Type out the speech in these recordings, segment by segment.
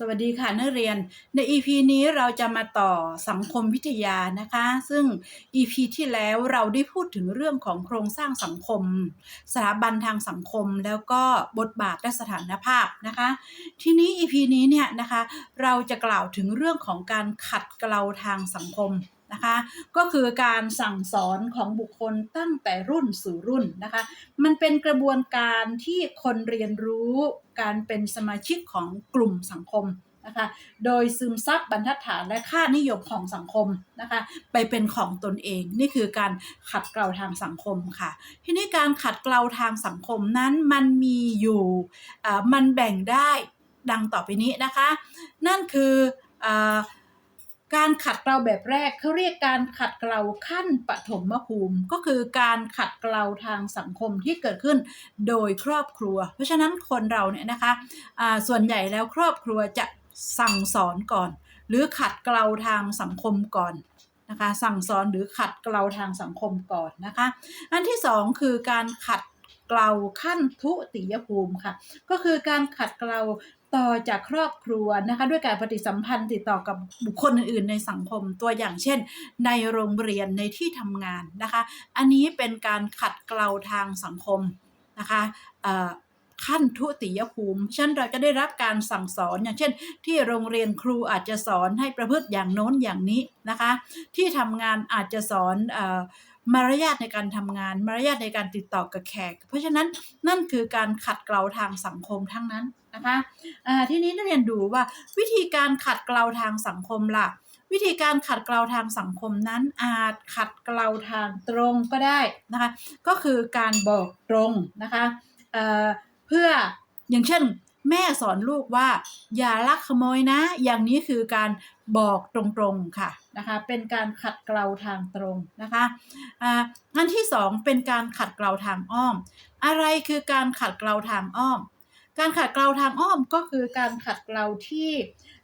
สวัสดีค่ะนักเรียน ใน EP นี้เราจะมาต่อสังคมวิทยานะคะ ซึ่ง EP ที่แล้วเราได้พูดถึงเรื่องของโครงสร้างสังคม สถาบันทางสังคม แล้วก็บทบาทและสถานภาพนะคะ ทีนี้ EP นี้เนี่ยนะคะ เราจะกล่าวถึงเรื่องของการขัดเกลาทางสังคม นะคะ ก็คือการสั่งสอนของบุคคลตั้งแต่รุ่นสู่รุ่นนะคะ มันเป็นกระบวนการที่คนเรียนรู้การเป็นสมาชิกของกลุ่มสังคมนะคะ โดยซึมซับบรรทัดฐานและค่านิยมของสังคมนะคะ ไปเป็นของตนเอง นี่คือการขัดเกลาทางสังคมค่ะ ทีนี้การขัดเกลาทางสังคมนั้นมันมีอยู่มันแบ่งได้ดังต่อไปนี้นะคะ นั่นคืออ การขัดเกลาแบบแรกเขาเรียกการขัดเกลาขั้นปฐมภูมิ ก็คือการขัดเกลาทางสังคมที่เกิดขึ้นโดยครอบครัว เพราะฉะนั้นคนเราเนี่ยนะคะอ่าส่วนใหญ่แล้วครอบครัวจะสั่งสอนก่อน หรือขัดเกลาทางสังคมก่อนนะคะสั่งสอนหรือขัดเกลาทางสังคมก่อนนะคะอันที่สองคือการขัดเกลาขั้นทุติยภูมิค่ะ ก็คือการขัดเกลา ต่อจากครอบครัวนะคะด้วยการปฏิสัมพันธ์ติดต่อกับบุคคลอื่นๆในสังคมตัวอย่างเช่น ในโรงเรียนในที่ทำงานนะคะ อันนี้เป็นการขัดเกลาทางสังคมนะคะขั้นทุติยภูมิเช่นเราจะได้รับการสั่งสอน อย่างเช่น ที่โรงเรียนครูอาจจะสอนให้ประพฤติอย่างโน้นอย่างนี้นะคะ ที่ทำงานอาจจะสอนอ มารยาทในการทำงาน มารยาทในการติดต่อกับแขก เพราะฉะนั้นนั่นคือการขัดเกลาทางสังคมทั้งนั้นนะคะทีนี้นักเรียนดูว่าวิธีการขัดเกลาทางสังคมล่ะ วิธีการขัดเกลาทางสังคมนั้นอาจขัดเกลาทางตรงก็ได้นะคะก็คือการบอกตรงนะคะเเพื่ออย่างเช่น แม่สอนลูกว่า อย่าลักขโมยนะ อย่างนี้คือการบอกตรงๆค่ะนะคะเป็นการขัดเกลาทางตรงนะคะอ่าอันที่สองเป็นการขัดเกลาทางอ้อม อะไรคือการขัดเกลาทางอ้อม การขัดเกลาทางอ้อมก็คือการขัดเกลาที่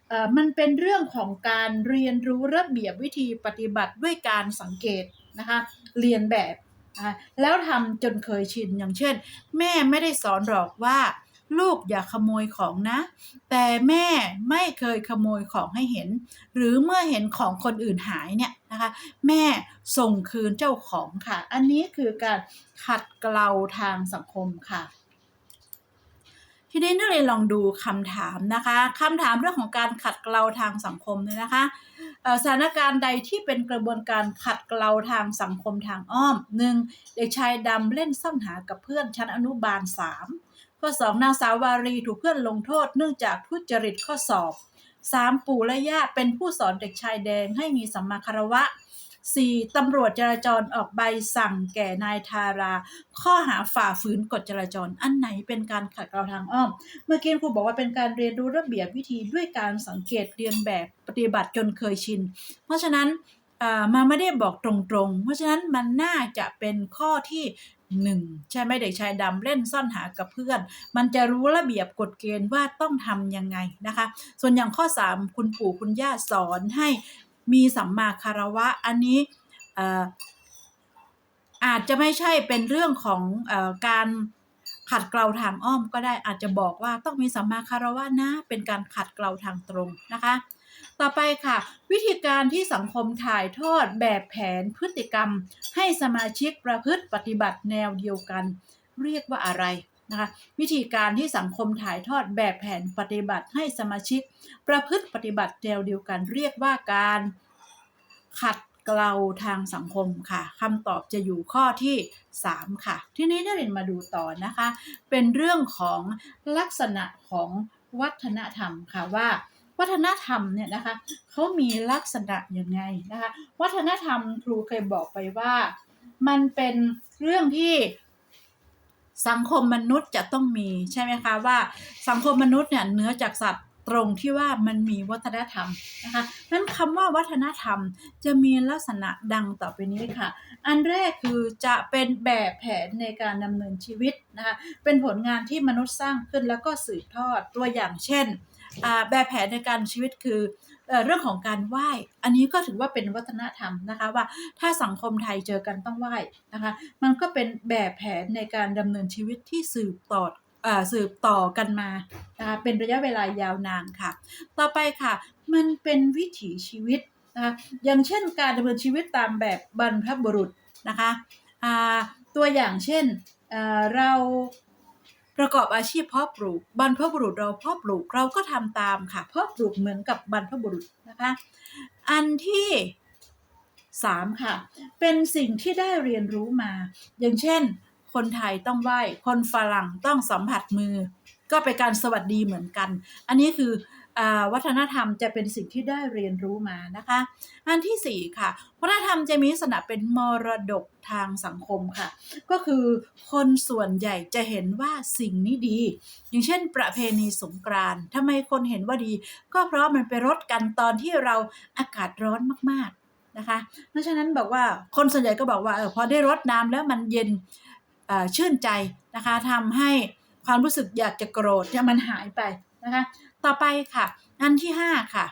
เอ่อมันเป็นเรื่องของการเรียนรู้ระเบียบวิธีปฏิบัติด้วยการสังเกตนะคะเรียนแบบอ่าแล้วทำจนเคยชินอย่างเช่น แม่ไม่ได้สอนหรอกว่า ลูกอย่าขโมยของนะ แต่แม่ไม่เคยขโมยของให้เห็น หรือเมื่อเห็นของคนอื่นหายเนี่ยนะคะ แม่ส่งคืนเจ้าของค่ะ อันนี้คือการขัดเกลาทางสังคมค่ะทีนี้นักเรียนลองดูคำถามนะคะคำถามเรื่องของการขัดเกลาทางสังคมเนี่ยนะคะสถานการณ์ใดที่เป็นกระบวนการขัดเกลาทางสังคมทางอ้อมหนึ่งเด็กชายดำเล่นซ่อนหากับเพื่อนชั้นอนุบาลสาม ข้อสองนางสาววารีถูกเพื่อนลงโทษเนื่องจากทุจริตข้อสอบสามปู่และย่าเป็นผู้สอนเด็กชายแดงให้มีสัมมาคารวะ 4. ตำรวจจราจรออกใบสั่งแก่นายทารา ข้อหาฝ่าฝืนกฎจราจรอันไหนเป็นการขัดเกลาทางอ้อม เมื่อกี้ครูบอกว่าเป็นการเรียนรู้ระเบียบวิธีด้วยการสังเกตเรียนแบบปฏิบัติจนเคยชิน เพราะฉะนั้นมาไม่ได้บอกตรงๆ เพราะฉะนั้นมันน่าจะเป็นข้อที่ หนึ่งใช่ไหมเด็กชายดำเล่นซ่อนหากับเพื่อน มันจะรู้ระเบียบกฎเกณฑ์ว่าต้องทำยังไงนะคะ ส่วนอย่างข้อ 3 คุณปู่คุณย่าสอนให้มีสัมมาคารวะอันนี้ออาจจะไม่ใช่เป็นเรื่องของอการขัดเกลาทางอ้อมก็ได้อาจจะบอกว่าต้องมีสัมมาคารวะนะ เป็นการขัดเกลาทางตรงนะคะ ต่อไปค่ะ วิธีการที่สังคมถ่ายทอดแบบแผนพฤติกรรม ให้สมาชิกประพฤติปฏิบัติแนวเดียวกัน เรียกว่าอะไรนะคะวิธีการที่สังคมถ่ายทอดแบบแผนปฏิบัติให้สมาชิก ประพฤติปฏิบัติแนวเดียวกัน เรียกว่าการขัดเกลาทางสังคมค่ะคำตอบจะอยู่ข้อที่ 3 ค่ะ ทีนี้นักเรียนมาดูต่อนะคะ เป็นเรื่องของลักษณะของวัฒนธรรมค่ะว่า วัฒนธรรมเนี่ยนะคะเขามีลักษณะยังไงนะคะ วัฒนธรรมครูเคยบอกไปว่า มันเป็นเรื่องที่สังคมมนุษย์จะต้องมีใช่ไหมคะว่าสังคมมนุษย์เนี่ยเหนือจากสัตว์ตรงที่ว่ามันมีวัฒนธรรมนะคะนั้นคำว่าวัฒนธรรมจะมีลักษณะดังต่อไปนี้ค่ะ อันแรกคือจะเป็นแบบแผนในการดำเนินชีวิตนะคะเป็นผลงานที่มนุษย์สร้างขึ้นแล้วก็สืบทอดตัวอย่างเช่น แบบแผนในการชีวิตคือเอเรื่องของการไหว้ อันนี้ก็ถือว่าเป็นวัฒนธรรมนะคะว่าถ้าสังคมไทยเจอกันต้องไหว้นะคะ มันก็เป็นแบบแผนในการดำเนินชีวิตที่สืบต่อสืบต่อกันมานะคะเป็นระยะเวลายาวนานค่ะ ต่อไปค่ะ มันเป็นวิถีชีวิตนะคะอย่างเช่นการดำเนินชีวิตตามแบบบรรพบุรุษนะคะตัวอย่างเช่นเรา ประกอบอาชีพเพาะปลูกบรรพบุรุษเราเพาะปลูกเราก็ทำตามค่ะเพาะปลูกเหมือนกับบรรพบุรุษนะคะ อันที่สามค่ะ เป็นสิ่งที่ได้เรียนรู้มา อย่างเช่น คนไทยต้องไหว้ คนฝรั่งต้องสัมผัสมือ ก็เป็นการสวัสดีเหมือนกัน อันนี้คือ วัฒนธรรมจะเป็นสิ่งที่ได้เรียนรู้มานะคะ อันที่สี่ค่ะ วัฒนธรรมจะมีลักษณะเป็นมรดกทางสังคมค่ะ ก็คือคนส่วนใหญ่จะเห็นว่าสิ่งนี้ดี อย่างเช่น ประเพณีสงกรานต์ทำไมคนเห็นว่าดี ก็เพราะมันไปรดกันตอนที่เราอากาศร้อนมากๆนะคะ เพราะฉะนั้นบอกว่าคนส่วนใหญ่ก็บอกว่าเออพอได้รดน้ำแล้วมันเย็นชื่นใจนะคะทำให้ความรู้สึกอยากจะโกรธเนี่ยมันหายไปนะคะ ต่อไปค่ะ อันที่ 5 ค่ะ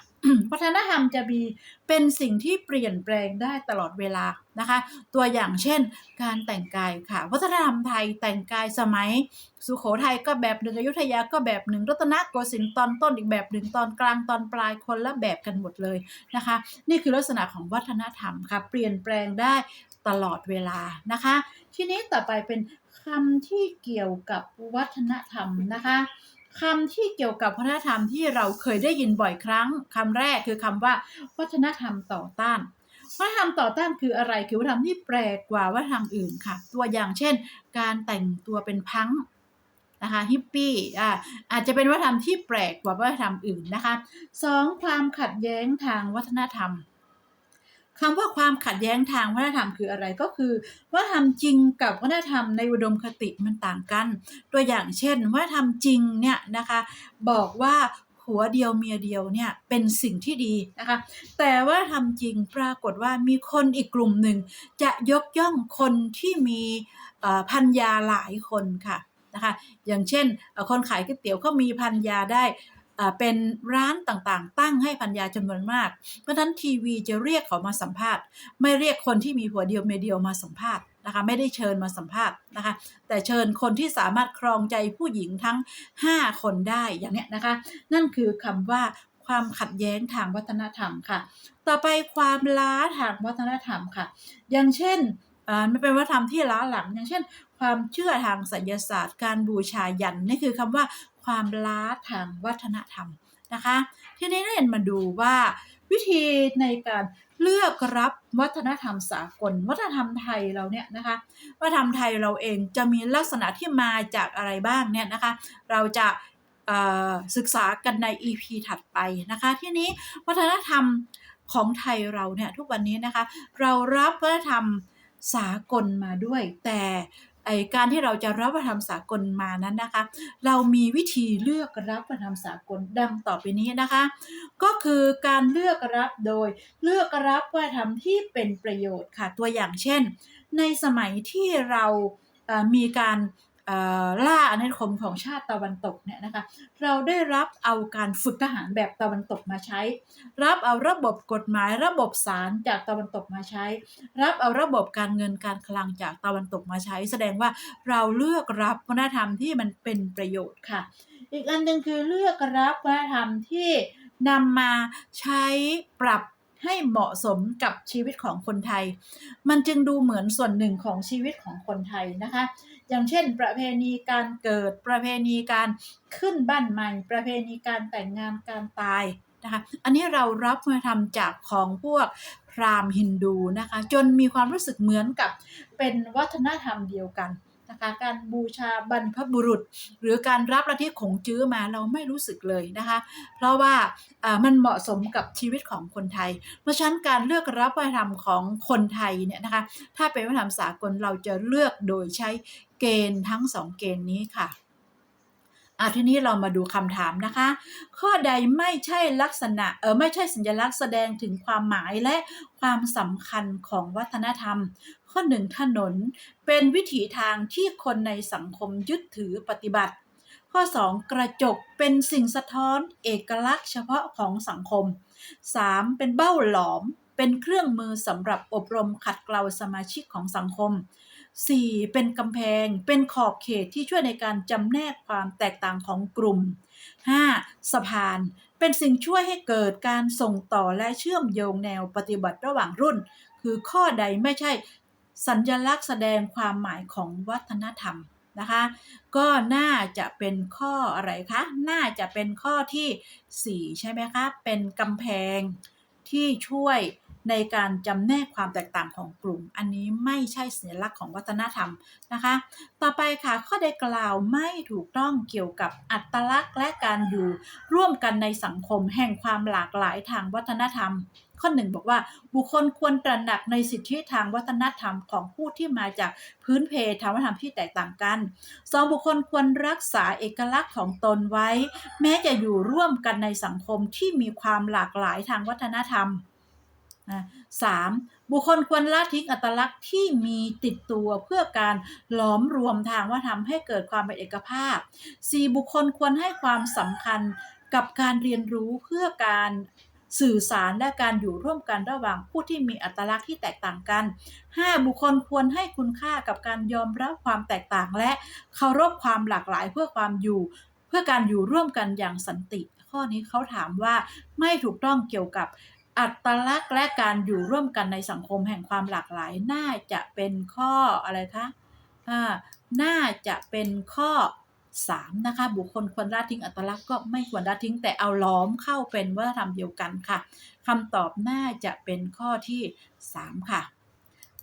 วัฒนธรรมจะมีเป็นสิ่งที่เปลี่ยนแปลงได้ตลอดเวลานะคะ ตัวอย่างเช่น การแต่งกายค่ะ วัฒนธรรมไทยแต่งกายสมัย สุโขทัยก็แบบหนึ่งอยุธยาก็แบบหนึ่งรัตนโกสินทร์ตอนต้นอีกแบบหนึ่งตอนกลางตอนปลายคนละแบบกันหมดเลยนะคะ นี่คือลักษณะของวัฒนธรรมค่ะ เปลี่ยนแปลงได้ตลอดเวลานะคะ ทีนี้ต่อไปเป็นคำที่เกี่ยวกับวัฒนธรรมนะคะ คำที่เกี่ยวกับวัฒนธรรมที่เราเคยได้ยินบ่อยครั้งคำแรกคือคำว่า วัฒนธรรมต่อต้านวัฒนธรรมต่อต้านคืออะไรคือวัฒนธรรมที่แปลกกว่าวัฒนธรรมอื่นค่ะ ตัวอย่างเช่น การแต่งตัวเป็นพังนะคะฮิปปี้อ่าอาจจะเป็นวัฒนธรรมที่แปลกกว่าวัฒนธรรมอื่นนะคะสองความขัดแย้งทางวัฒนธรรม คำว่าความขัดแย้งทางวัฒนธรรมคืออะไรก็คือวัฒนธรรมจริงกับวัฒนธรรมในอุดมคติมันต่างกัน ตัวอย่างเช่นวัฒนธรรมจริงเนี่ยนะคะบอกว่าหัวเดียวเมียเดียวเนี่ยเป็นสิ่งที่ดีนะคะ แต่ว่าทำจริงปรากฏว่ามีคนอีกกลุ่มหนึ่ง จะยกย่องคนที่มีพันยาหลายคนค่ะนะคะ อย่างเช่นคนขายก๋วยเตี๋ยวเขามีพันยาได้ เป็นร้านต่างๆ ตั้งให้พันยาจำนวนมาก เพราะฉะนั้นทีวีจะเรียกเขามาสัมภาษณ์ ไม่เรียกคนที่มีผัวเดียวเมียเดียวมาสัมภาษณ์นะคะไม่ได้เชิญมาสัมภาษณ์นะคะแต่เชิญคนที่สามารถครองใจผู้หญิงทั้ง 5 คนได้อย่างเนี้ยนะคะ นั่นคือคำว่าความขัดแย้งทางวัฒนธรรมค่ะ ต่อไปความล้าทางวัฒนธรรมค่ะ อย่างเช่นมันเป็นวัฒนธรรมที่ล้าหลัง อย่างเช่น ความเชื่อทางไสยศาสตร์ การบูชายันนี่คือคำว่า ความล้าทางวัฒนธรรมนะคะ ทีนี้เราเห็นมาดูว่าวิธีในการเลือกรับวัฒนธรรมสากล วัฒนธรรมไทยเราเนี่ยนะคะวัฒนธรรมไทยเราเองจะมีลักษณะที่มาจากอะไรบ้างเนี่ยนะคะ เราจะศึกษากันใน EP ถัดไปนะคะ ที่นี้วัฒนธรรมของไทยเราเนี่ยทุกวันนี้นะคะ เรารับวัฒนธรรมสากลมาด้วย แต่ ไอการที่เราจะรับวัฒนธรรมสากลมานั้นนะคะ เรามีวิธีเลือกรับวัฒนธรรมสากลดังต่อไปนี้นะคะ ก็คือการเลือกรับโดยเลือกรับว่าทำที่เป็นประโยชน์ค่ะตัวอย่างเช่น ในสมัยที่เราเอ่อมีการ ล่าอาณานิคมของชาติตะวันตกเนี่ยนะคะเราได้รับเอาการฝึกทหารแบบตะวันตกมาใช้ รับเอาระบบกฎหมายระบบศาลจากตะวันตกมาใช้ รับเอาระบบการเงินการคลังจากตะวันตกมาใช้ แสดงว่าเราเลือกรับวัฒนธรรมที่มันเป็นประโยชน์ค่ะ อีกอันหนึ่งคือเลือกรับวัฒนธรรมที่นำมาใช้ปรับให้เหมาะสมกับชีวิตของคนไทย มันจึงดูเหมือนส่วนหนึ่งของชีวิตของคนไทยนะคะ อย่างเช่น ประเพณีการเกิดประเพณีการขึ้นบ้านใหม่ ประเพณีการแต่งงานการตายนะคะอันนี้เรารับมาทำจากของพวกพราหมณ์ฮินดูนะคะจนมีความรู้สึกเหมือนกับเป็นวัฒนธรรมเดียวกันนะคะการบูชาบรรพบุรุษ หรือการรับลัทธิขงจื้อมาเราไม่รู้สึกเลยนะคะ เพราะว่าอ่ามันเหมาะสมกับชีวิตของคนไทย เพราะฉะนั้นการเลือกรับวัฒนธรรมของคนไทยเนี่ยนะคะถ้าเป็นวัฒนธรรมสากลเราจะเลือกโดยใช้ เกณฑ์ทั้งสองเกณฑ์นี้ค่ะอะทีนี้เรามาดูคำถามนะคะ ข้อใดไม่ใช่ลักษณะเออไม่ใช่สัญลักษณ์แสดงถึงความหมายและความสำคัญของวัฒนธรรม ข้อหนึ่งถนน เป็นวิถีทางที่คนในสังคมยึดถือปฏิบัติ ข้อ 2 กระจกเป็นสิ่งสะท้อนเอกลักษณ์เฉพาะของสังคม 3. เป็นเบ้าหลอม เป็นเครื่องมือสำหรับอบรมขัดเกลาสมาชิกของสังคม 4. เป็นกำแพง เป็นขอบเขตที่ช่วยในการจำแนกความแตกต่างของกลุ่ม 5. สะพาน เป็นสิ่งช่วยให้เกิดการส่งต่อและเชื่อมโยงแนวปฏิบัติระหว่างรุ่น คือข้อใดไม่ใช่สัญลักษณ์แสดงความหมายของวัฒนธรรมนะคะ ก็น่าจะเป็นข้ออะไรคะ น่าจะเป็นข้อที่ 4 ใช่ไหมคะ เป็นกำแพงที่ช่วย ในการจำแนกความแตกต่างของกลุ่ม อันนี้ไม่ใช่สัญลักษณ์ของวัฒนธรรมนะคะ ต่อไปค่ะข้อใดกล่าวไม่ถูกต้องเกี่ยวกับอัตลักษณ์และการอยู่ร่วมกันในสังคมแห่งความหลากหลายทางวัฒนธรรม ข้อหนึ่งบอกว่าบุคคลควรตระหนักในสิทธิทางวัฒนธรรมของผู้ที่มาจากพื้นเพทางวัฒนธรรมที่แตกต่างกันสองบุคคลควรรักษาเอกลักษณ์ของตนไว้ แม้จะอยู่ร่วมกันในสังคมที่มีความหลากหลายทางวัฒนธรรม สามบุคคลควรละทิ้งอัตลักษณ์ที่มีติดตัวเพื่อการหลอมรวมทางว่าทำให้เกิดความเป็นเอกภาพ 4. บุคคลควรให้ความสำคัญกับการเรียนรู้เพื่อการสื่อสารและการอยู่ร่วมกันระหว่างผู้ที่มีอัตลักษณ์ที่แตกต่างกัน 5. บุคคลควรให้คุณค่ากับการยอมรับความแตกต่างและเคารพความหลากหลายเพื่อความอยู่ เพื่อการอยู่ร่วมกันอย่างสันติ ข้อนี้เขาถามว่าไม่ถูกต้องเกี่ยวกับ อัตลักษณ์และการอยู่ร่วมกันในสังคมแห่งความหลากหลาย น่าจะเป็นข้ออะไรคะอ่าน่าจะเป็นข้อ 3 นะคะ บุคคลควรละทิ้งอัตลักษณ์ก็ไม่ควรละทิ้งแต่เอาล้อมเข้าเป็นวัฒนธรรมเดียวกันค่ะคำตอบน่าจะเป็นข้อที่ 3 ค่ะ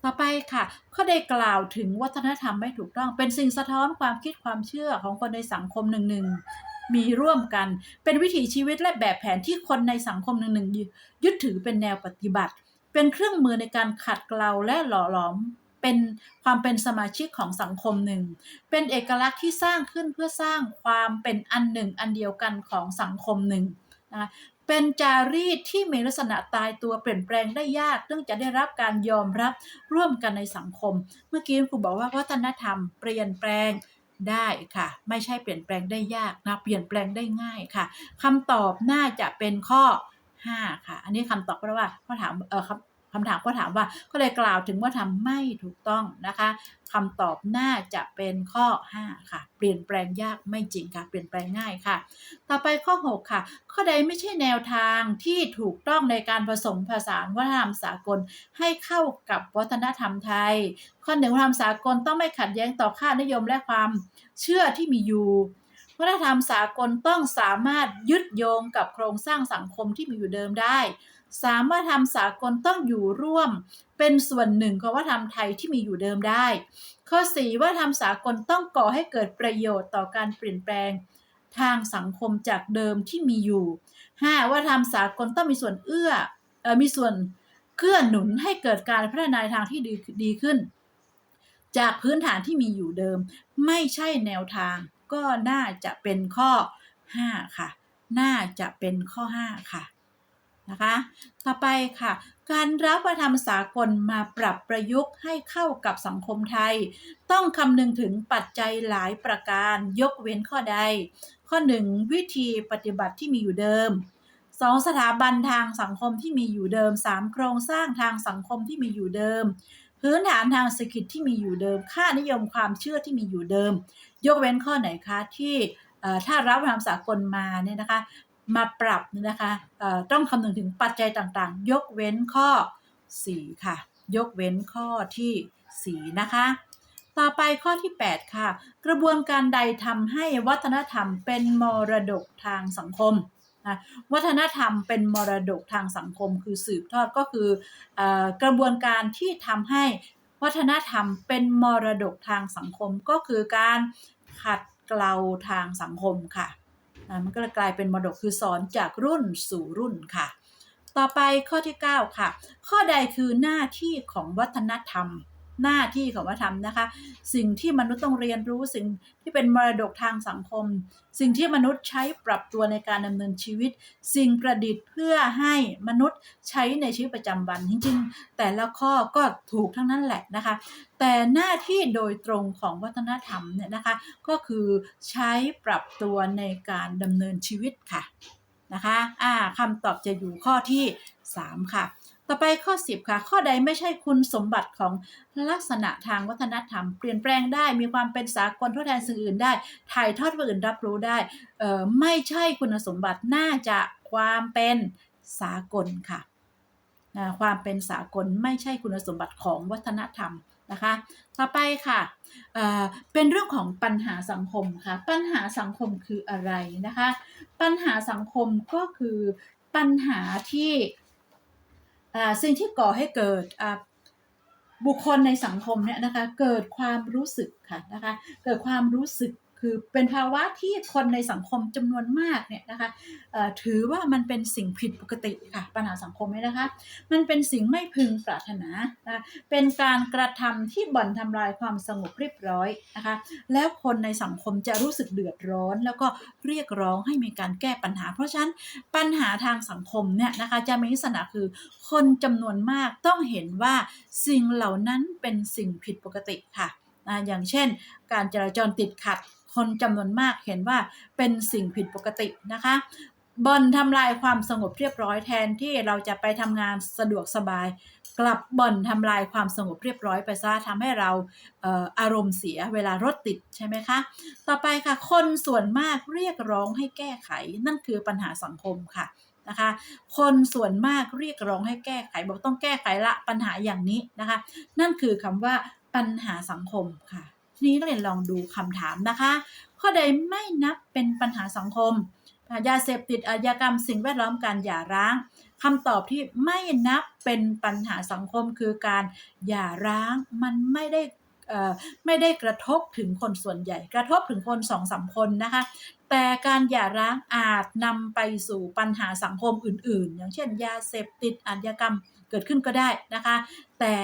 ต่อไปค่ะ ข้อได้กล่าวถึงวัฒนธรรมไม่ถูกต้อง เป็นสิ่งสะท้อนความคิดความเชื่อของคนในสังคมหนึ่งหนึ่ง มีร่วมกัน เป็นวิถีชีวิตและแบบแผนที่คนในสังคมหนึ่งหนึ่งยึดถือเป็นแนวปฏิบัติ เป็นเครื่องมือในการขัดเกลาและหล่อหลอมเป็นความเป็นสมาชิกของสังคมหนึ่ง เป็นเอกลักษณ์ที่สร้างขึ้นเพื่อสร้างความเป็นอันหนึ่งอันเดียวกันของสังคมหนึ่งนะเป็นจารีตที่มีลักษณะตายตัวเปลี่ยนแปลงได้ยากเนื่องจากได้รับการยอมรับร่วมกันในสังคม เมื่อกี้ครูบอกว่าวัฒนธรรมเปลี่ยนแปลง ได้ค่ะ ไม่ใช่เปลี่ยนแปลงได้ยากนะเปลี่ยนแปลงได้ง่ายค่ะคำตอบน่าจะเป็นข้อ 5 ค่ะ อันนี้คำตอบเพราะว่าเขาถามเออครับ คำถามก็ถามว่าก็เลยกล่าวถึงว่าทำไม่ถูกต้องนะคะคำตอบน่าจะเป็นข้อ 5 ค่ะ เปลี่ยนแปลงยากไม่จริงค่ะ เปลี่ยนแปลงง่ายค่ะ ต่อไปข้อ 6 ค่ะ ข้อใดไม่ใช่แนวทางที่ถูกต้องในการผสมผสานวัฒนธรรมสากลให้เข้ากับวัฒนธรรมไทย ข้อหนึ่งวัฒนธรรมสากลต้องไม่ขัดแย้งต่อค่านิยมและความเชื่อที่มีอยู่วัฒนธรรมสากลต้องสามารถยึดโยงกับโครงสร้างสังคมที่มีอยู่เดิมได้ สามารถทำสากลต้องอยู่ร่วม เป็นส่วนหนึ่งของวัฒนธรรมไทยที่มีอยู่เดิมได้ ข้อ4ว่าทำสากลต้องก่อให้เกิดประโยชน์ต่อการเปลี่ยนแปลงทางสังคมจากเดิมที่มีอยู่ 5. ว่าทำสากลต้องมีส่วนเอื้อเออมีส่วนเกื้อหนุนให้เกิดการพัฒนาทางที่ดีดีขึ้น จากพื้นฐานที่มีอยู่เดิม ไม่ใช่แนวทาง ก็น่าจะเป็นข้อ 5 ค่ะ น่าจะเป็นข้อ 5 ค่ะ นะคะ ต่อไปค่ะ การรับวัฒนธรรมสากลมาปรับประยุกต์ให้เข้ากับสังคมไทย ต้องคำนึงถึงปัจจัยหลายประการยกเว้นข้อใด ข้อ 1 วิธีปฏิบัติที่มีอยู่เดิม 2 สถาบันทางสังคมที่มีอยู่เดิม 3 โครงสร้างทางสังคมที่มีอยู่เดิม พื้นฐานทางเศรษฐกิจที่มีอยู่เดิม ค่านิยมความเชื่อที่มีอยู่เดิม ยกเว้นข้อไหนคะที่ถ้ารับวัฒนธรรมสากลมาเนี่ยนะคะ มาปรับนะคะต้องคำนึงถึงปัจจัยต่างๆ ยกเว้นข้อ 4 ค่ะ ยกเว้นข้อที่ 4 นะคะ ต่อไปข้อที่ 8 ค่ะ กระบวนการใดทำให้วัฒนธรรมเป็นมรดกทางสังคมนะวัฒนธรรมเป็นมรดกทางสังคม คือสืบทอดก็คืออกระบวนการที่ทำให้วัฒนธรรมเป็นมรดกทางสังคมก็คือการขัดเกลาทางสังคมค่ะ มันก็กลายเป็นมรดกคือสอนจากรุ่นสู่รุ่นค่ะ ต่อไปข้อที่ 9 ค่ะ ข้อใดคือหน้าที่ของวัฒนธรรม หน้าที่ของวัฒนธรรมนะคะ สิ่งที่มนุษย์ต้องเรียนรู้สิ่งที่เป็นมรดกทางสังคม สิ่งที่มนุษย์ใช้ปรับตัวในการดำเนินชีวิต สิ่งประดิษฐ์เพื่อให้มนุษย์ใช้ในชีวิตประจำวันจริงๆ แต่ละข้อก็ถูกทั้งนั้นแหละนะคะ แต่หน้าที่โดยตรงของวัฒนธรรมเนี่ยนะคะ ก็คือใช้ปรับตัวในการดำเนินชีวิตค่ะนะคะอ่าคำตอบจะอยู่ข้อที่ 3 ค่ะ ต่อไปข้อ 10 ค่ะ ข้อใดไม่ใช่คุณสมบัติของลักษณะทางวัฒนธรรม เปลี่ยนแปลงได้ มีความเป็นสากลทดแทนสิ่งอื่นได้ ถ่ายทอดผู้อื่นรับรู้ได้ ไม่ใช่คุณสมบัติน่าจะความเป็นสากลค่ะ ความเป็นสากลไม่ใช่คุณสมบัติของวัฒนธรรมนะคะ ต่อไปค่ะเเป็นเรื่องของปัญหาสังคมค่ะ ปัญหาสังคมคืออะไรนะคะ ปัญหาสังคมก็คือปัญหาที่ สิ่งที่ก่อให้เกิดบุคคลในสังคมเนี่ยนะคะเกิดความรู้สึกค่ะนะคะเกิดความรู้สึก คือเป็นภาวะที่คนในสังคมจำนวนมากเนี่ยนะคะถือว่ามันเป็นสิ่งผิดปกติค่ะปัญหาสังคมเนี่ยนะคะ มันเป็นสิ่งไม่พึงปรารถนานะะเป็นการกระทำที่บ่อนทำลายความสงบเรียบร้อยนะคะ แล้วคนในสังคมจะรู้สึกเดือดร้อน แล้วก็เรียกร้องให้มีการแก้ปัญหา เพราะฉะนั้นปัญหาทางสังคมเนี่ยนะคะจะมีลักษณะคือคนจำนวนมากต้องเห็นว่าสิ่งเหล่านั้นเป็นสิ่งผิดปกติค่ะอย่างเช่น การจราจรติดขัด คนจำนวนมากเห็นว่าเป็นสิ่งผิดปกตินะคะบ่อนทำลายความสงบเรียบร้อยแทนที่เราจะไปทำงานสะดวกสบาย กลับบ่อนทำลายความสงบเรียบร้อยไปซะทำให้เราเอออารมณ์เสียเวลารถติดใช่ไหมคะ ต่อไปค่ะ คนส่วนมากเรียกร้องให้แก้ไข นั่นคือปัญหาสังคมค่ะนะคะคนส่วนมากเรียกร้องให้แก้ไข บอกต้องแก้ไขละปัญหาอย่างนี้นะคะ นั่นคือคำว่าปัญหาสังคมค่ะ ทีนี้ก็เลยลองดูคำถามนะคะ ข้อใดไม่นับเป็นปัญหาสังคมยาเสพติดอาญากรรมสิ่งแวดล้อมการหย่าร้างคำตอบที่ไม่นับเป็นปัญหาสังคมคือการหย่าร้างมันไม่ได้ไม่ได้กระทบถึงคนส่วนใหญ่ กระทบถึงคนสองสามคนนะคะ แต่การหย่าร้างอาจนำไปสู่ปัญหาสังคมอื่น ๆ อย่างเช่น ยาเสพติดอาญากรรม เกิดขึ้นก็ได้นะคะ แต่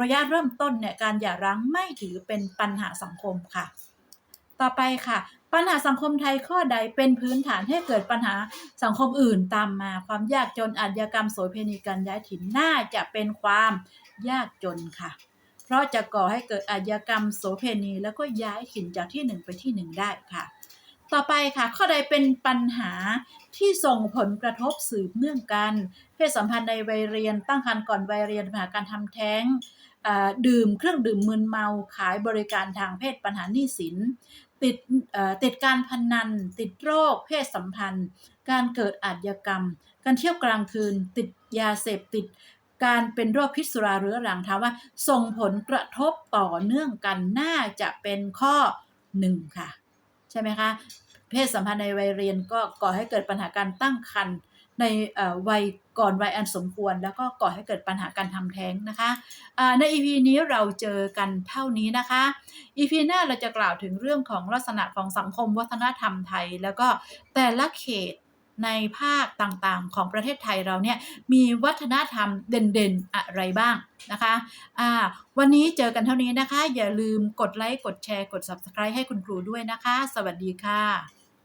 ระยะเริ่มต้นเนี่ยการหย่าร้างไม่ถือเป็นปัญหาสังคมค่ะ ต่อไปค่ะ ปัญหาสังคมไทยข้อใดเป็นพื้นฐานให้เกิดปัญหาสังคมอื่นตามมา ความยากจนอาชญากรรมโสเภณีการย้ายถิ่นน่าจะเป็นความยากจนค่ะ เพราะจะก่อให้เกิดอาชญากรรมโสเภณี แล้วก็ย้ายถิ่นจากที่หนึ่งไปที่หนึ่งได้ค่ะ ต่อไปค่ะ ข้อใดเป็นปัญหาที่ส่งผลกระทบสืบเนื่องกัน เพศสัมพันธ์ในวัยเรียน ตั้งครรภ์ก่อนวัยเรียนปัญหาการทำแท้งดื่มเครื่องดื่มมึนเมาขายบริการทางเพศปัญหาหนี้สิน ติดติดการพนัน ติดโรค เพศสัมพันธ์ การเกิดอาชญากรรม การเที่ยวกลางคืน ติดยาเสพติดการเป็นโรคพิษสุราเรื้อรังถามว่า ส่งผลกระทบต่อเนื่องกันน่าจะเป็นข้อหนึ่งค่ะ ใช่ไหมคะ เพศสัมพันธ์ในวัยเรียนก็ก่อให้เกิดปัญหาการตั้งครรภ์ในวัยก่อนวัยอันสมควร แล้วก็ก่อให้เกิดปัญหาการทำแท้งนะคะอ่าใน EP นี้เราเจอกันเท่านี้นะคะ EP หน้าเราจะกล่าวถึงเรื่องของลักษณะของสังคมวัฒนธรรมไทย แล้วก็แต่ละเขต ในภาคต่างๆ ของประเทศไทยเราเนี่ยมีวัฒนธรรมเด่นๆ อะไรบ้างนะคะอ่าวันนี้เจอกันเท่านี้นะคะ อย่าลืมกดไลค์ กดแชร์ กด Subscribe ให้คุณครูด้วยนะคะ สวัสดีค่ะ